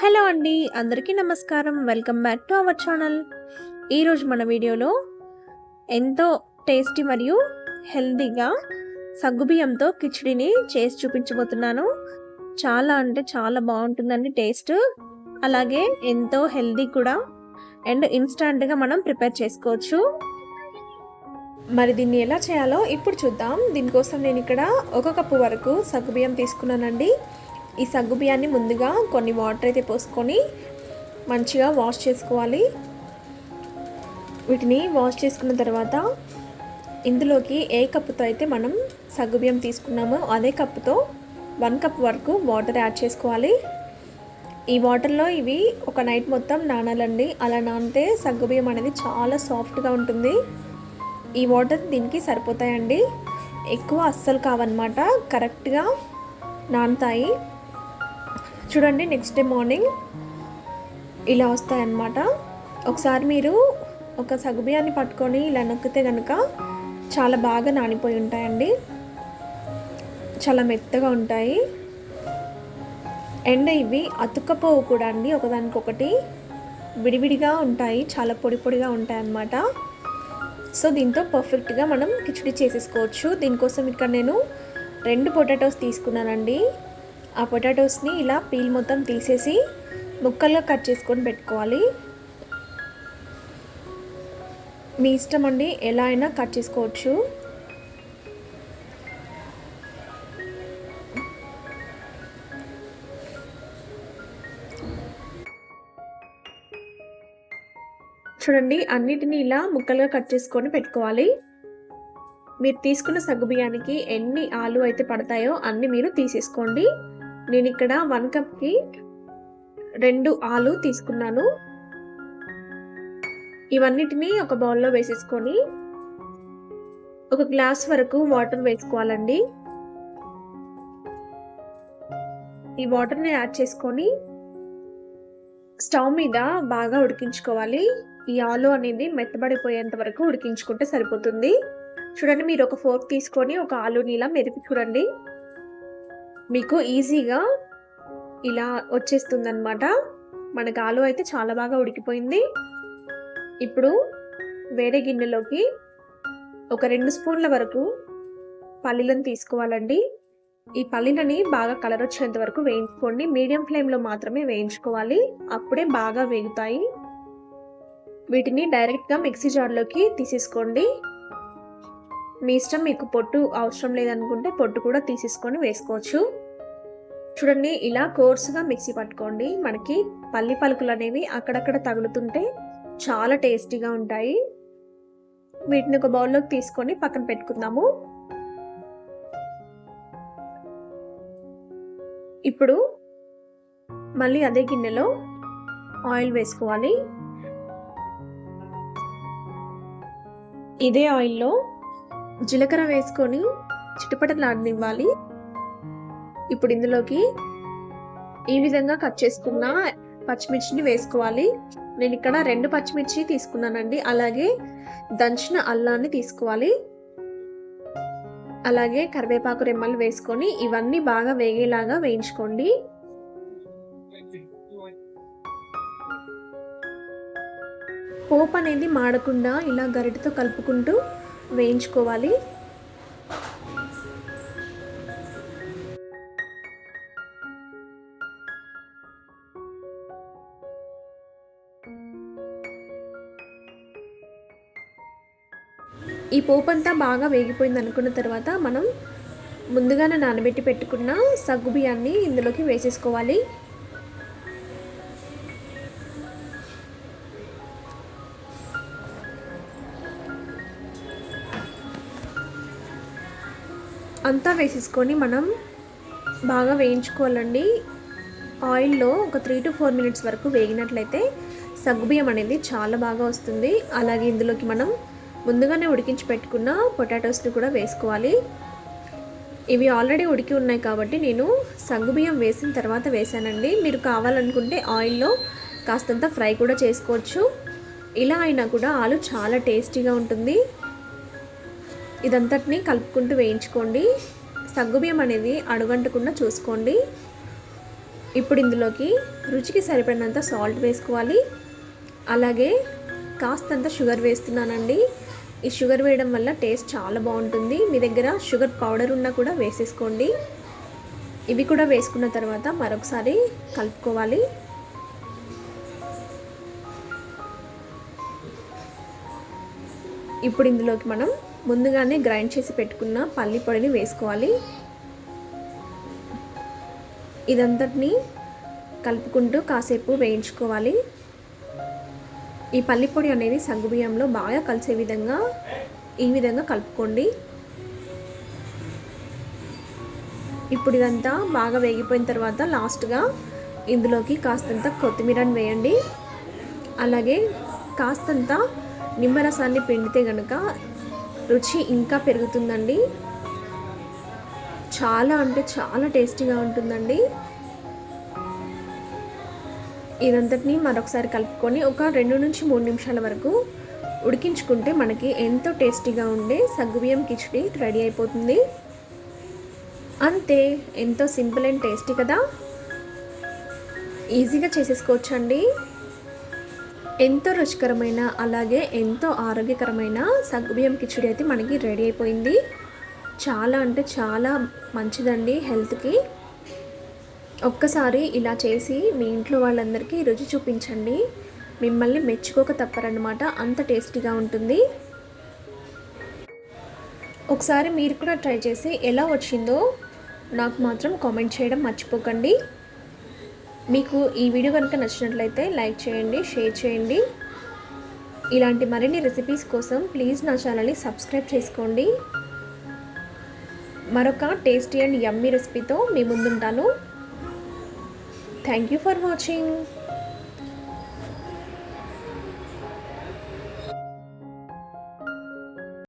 Hello అండి అందరికీ నమస్కారం. Welcome back to our channel. ఈరోజు మన వీడియోలో ఎంతో టేస్టీ మరియు హెల్తీగా సగ్గుబియ్యంతో కిచిడిని చేసి చూపించబోతున్నాను. చాలా అంటే చాలా బాగుంటుందండి టేస్ట్. అలాగే ఎంతో హెల్దీ కూడా. అండ్ ఇన్స్టాంట్గా మనం ప్రిపేర్ చేసుకోవచ్చు. మరి దీన్ని ఎలా చేయాలో ఇప్పుడు చూద్దాం. దీనికోసం నేను ఇక్కడ ఒక కప్పు వరకు సగ్గుబియ్యం తీసుకున్నానండి. ఈ సగ్గు బియ్యాన్ని ముందుగా కొన్ని వాటర్ అయితే పోసుకొని మంచిగా వాష్ చేసుకోవాలి. వీటిని వాష్ చేసుకున్న తర్వాత ఇందులోకి ఏ కప్పుతో అయితే మనం సగ్గు బియ్యం తీసుకున్నామో అదే కప్పుతో వన్ కప్ వరకు వాటర్ యాడ్ చేసుకోవాలి. ఈ వాటర్లో ఇవి ఒక నైట్ మొత్తం నానాలండి. అలా నానితే సగ్గుబియ్యం అనేది చాలా సాఫ్ట్గా ఉంటుంది. ఈ వాటర్ దీనికి సరిపోతాయండి. ఎక్కువ అస్సలు కావన్నమాట. కరెక్ట్గా నానుతాయి. చూడండి నెక్స్ట్ డే మార్నింగ్ ఇలా వస్తాయన్నమాట. ఒకసారి మీరు ఒక సగుబియాన్ని పట్టుకొని ఇలా నొక్కితే కనుక చాలా బాగా నానిపోయి ఉంటాయండి. చాలా మెత్తగా ఉంటాయి. అండ్ ఇవి అతుక్కపోవు కూడా అండి ఒకదానికొకటి. విడివిడిగా ఉంటాయి చాలా పొడి పొడిగా ఉంటాయి అన్నమాట సో దీంతో పర్ఫెక్ట్గా మనం కిచడి చేసేసుకోవచ్చు. దీనికోసం ఇక్కడ నేను రెండు పొటాటోస్ తీసుకున్నానండి. ఆ పొటాటోస్ని ఇలా పీల్ మొత్తం తీసేసి ముక్కలుగా కట్ చేసుకొని పెట్టుకోవాలి. మీ ఇష్టం అండి ఎలా అయినా కట్ చేసుకోవచ్చు. చూడండి అన్నిటిని ఇలా ముక్కలుగా కట్ చేసుకొని పెట్టుకోవాలి. మీరు తీసుకున్న సగ్గు బియ్యానికి ఎన్ని ఆలు అయితే పడతాయో అన్ని మీరు తీసేసుకోండి. నేను ఇక్కడ వన్ కప్కి రెండు ఆలు తీసుకున్నాను. ఇవన్నిటిని ఒక బౌల్లో వేసేసుకొని ఒక గ్లాస్ వరకు వాటర్ వేసుకోవాలండి. ఈ వాటర్ని యాడ్ చేసుకొని స్టవ్ మీద బాగా ఉడికించుకోవాలి. ఈ ఆలు అనేది మెత్తబడిపోయేంత వరకు ఉడికించుకుంటే సరిపోతుంది. చూడండి మీరు ఒక ఫోర్క్ తీసుకొని ఒక ఆలుని ఇలా మెరిపి చూడండి. మీకు ఈజీగా ఇలా వచ్చేస్తుందనమాట మనకు ఆలు అయితే చాలా బాగా ఉడికిపోయింది. ఇప్పుడు వేరే గిన్నెలోకి ఒక రెండు స్పూన్ల వరకు పల్లీలను తీసుకోవాలండి. ఈ పల్లీలని బాగా కలర్ వచ్చేంత వరకు వేయించుకోండి. మీడియం ఫ్లేమ్లో మాత్రమే వేయించుకోవాలి. అప్పుడే బాగా వేగుతాయి. వీటిని డైరెక్ట్గా మిక్సీ జార్లోకి తీసేసుకోండి. మీ ఇష్టం మీకు పొట్టు అవసరం లేదనుకుంటే పొట్టు కూడా తీసేసుకొని వేసుకోవచ్చు. చూడండి ఇలా కోర్సుగా మిక్సీ పట్టుకోండి. మనకి పల్లి పలుకులు అనేవి అక్కడక్కడ తగులుతుంటే చాలా టేస్టీగా ఉంటాయి. వీటిని ఒక బౌల్లోకి తీసుకొని పక్కన పెట్టుకుందాము. ఇప్పుడు మళ్ళీ అదే గిన్నెలో ఆయిల్ వేసుకోవాలి. ఇదే ఆయిల్లో జీలకర్ర వేసుకొని చిటపటలాడనివ్వాలి. ఇప్పుడు ఇందులోకి ఈ విధంగా కట్ చేసుకున్న పచ్చిమిర్చిని వేసుకోవాలి. నేను ఇక్కడ రెండు పచ్చిమిర్చి తీసుకున్నానండి. అలాగే దంచిన అల్లాన్ని తీసుకోవాలి. అలాగే కరివేపాకు రెమ్మలు వేసుకొని ఇవన్నీ బాగా వేగేలాగా వేయించుకోండి. పోపు అనేది మాడకుండా ఇలా గరిటతో కలుపుకుంటూ వేయించుకోవాలి. ఈ పోపు అంతా బాగా వేగిపోయింది అనుకున్న తర్వాత మనం ముందుగానే నానబెట్టి పెట్టుకున్న సగ్గు బియ్యాన్ని ఇందులోకి వేసేసుకోవాలి. అంతా వేసేసుకొని మనం బాగా వేయించుకోవాలండి. ఆయిల్లో ఒక త్రీ టు ఫోర్ మినిట్స్ వరకు వేగినట్లయితే సగ్గుబియ్యం అనేది చాలా బాగా వస్తుంది. అలాగే ఇందులోకి మనం ముందుగానే ఉడికించి పెట్టుకున్న పొటాటోస్ని కూడా వేసుకోవాలి. ఇవి ఆల్రెడీ ఉడికి ఉన్నాయి కాబట్టి నేను సగ్గుబియ్యం వేసిన తర్వాత వేసానండి మీరు కావాలనుకుంటే ఆయిల్లో కాస్తంత ఫ్రై కూడా చేసుకోవచ్చు. ఇలా అయినా కూడా ఆలు చాలా టేస్టీగా ఉంటుంది. ఇదంతటిని కలుపుకుంటూ వేయించుకోండి. సగ్గుబియ్యం అనేది అడుగంటకుండా చూసుకోండి. ఇప్పుడు ఇందులోకి రుచికి సరిపడినంత సాల్ట్ వేసుకోవాలి. అలాగే కాస్తంత షుగర్ వేస్తున్నానండి. ఈ షుగర్ వేయడం వల్ల టేస్ట్ చాలా బాగుంటుంది. మీ దగ్గర షుగర్ పౌడర్ ఉన్నా కూడా వేసేసుకోండి. ఇవి కూడా వేసుకున్న తర్వాత మరొకసారి కలుపుకోవాలి. ఇప్పుడు ఇందులోకి మనం ముందుగానే గ్రైండ్ చేసి పెట్టుకున్న పల్లి పొడిని వేసుకోవాలి. ఇదంతటిని కలుపుకుంటూ కాసేపు వేయించుకోవాలి. ఈ పల్లి పొడి అనేది సగ్గుబియ్యంలో బాగా కలిసే విధంగా ఈ విధంగా కలుపుకోండి. ఇప్పుడు ఇదంతా బాగా వేగిపోయిన తర్వాత లాస్ట్గా ఇందులోకి కాస్తంత కొత్తిమీరని వేయండి. అలాగే కాస్తంత నిమ్మరసాన్ని పిండితే కనుక రుచి ఇంకా పెరుగుతుందండి. చాలా అంటే చాలా టేస్టీగా ఉంటుందండి. ఇదంతటిని మరొకసారి కలుపుకొని ఒక రెండు నుంచి మూడు నిమిషాల వరకు ఉడికించుకుంటే మనకి ఎంతో టేస్టీగా ఉండే సగ్గుబియ్యం కిచడి రెడీ అయిపోతుంది. అంతే ఎంతో సింపుల్ అండ్ టేస్టీ కదా. ఈజీగా చేసేసుకోవచ్చండి. ఎంతో రుచికరమైన అలాగే ఎంతో ఆరోగ్యకరమైన సగ్గుబియ్యం కిచడి అయితే మనకి రెడీ అయిపోయింది. చాలా అంటే చాలా మంచిదండి హెల్త్కి. ఒక్కసారి ఇలా చేసి మీ ఇంట్లో వాళ్ళందరికీ రుచి చూపించండి. మిమ్మల్ని మెచ్చుకోక తప్పరన్నమాట. అంత టేస్టీగా ఉంటుంది. ఒకసారి మీరు కూడా ట్రై చేసి ఎలా వచ్చిందో నాకు మాత్రం కామెంట్ చేయడం మర్చిపోకండి. మీకు ఈ వీడియో కనుక నచ్చినట్లయితే లైక్ చేయండి షేర్ చేయండి. ఇలాంటి మరిన్ని రెసిపీస్ కోసం ప్లీజ్ నా ఛానల్ని సబ్స్క్రైబ్ చేసుకోండి. మరొక టేస్టీ అండ్ యమ్మీ రెసిపీతో మీ ముందుంటాను. Thank you for watching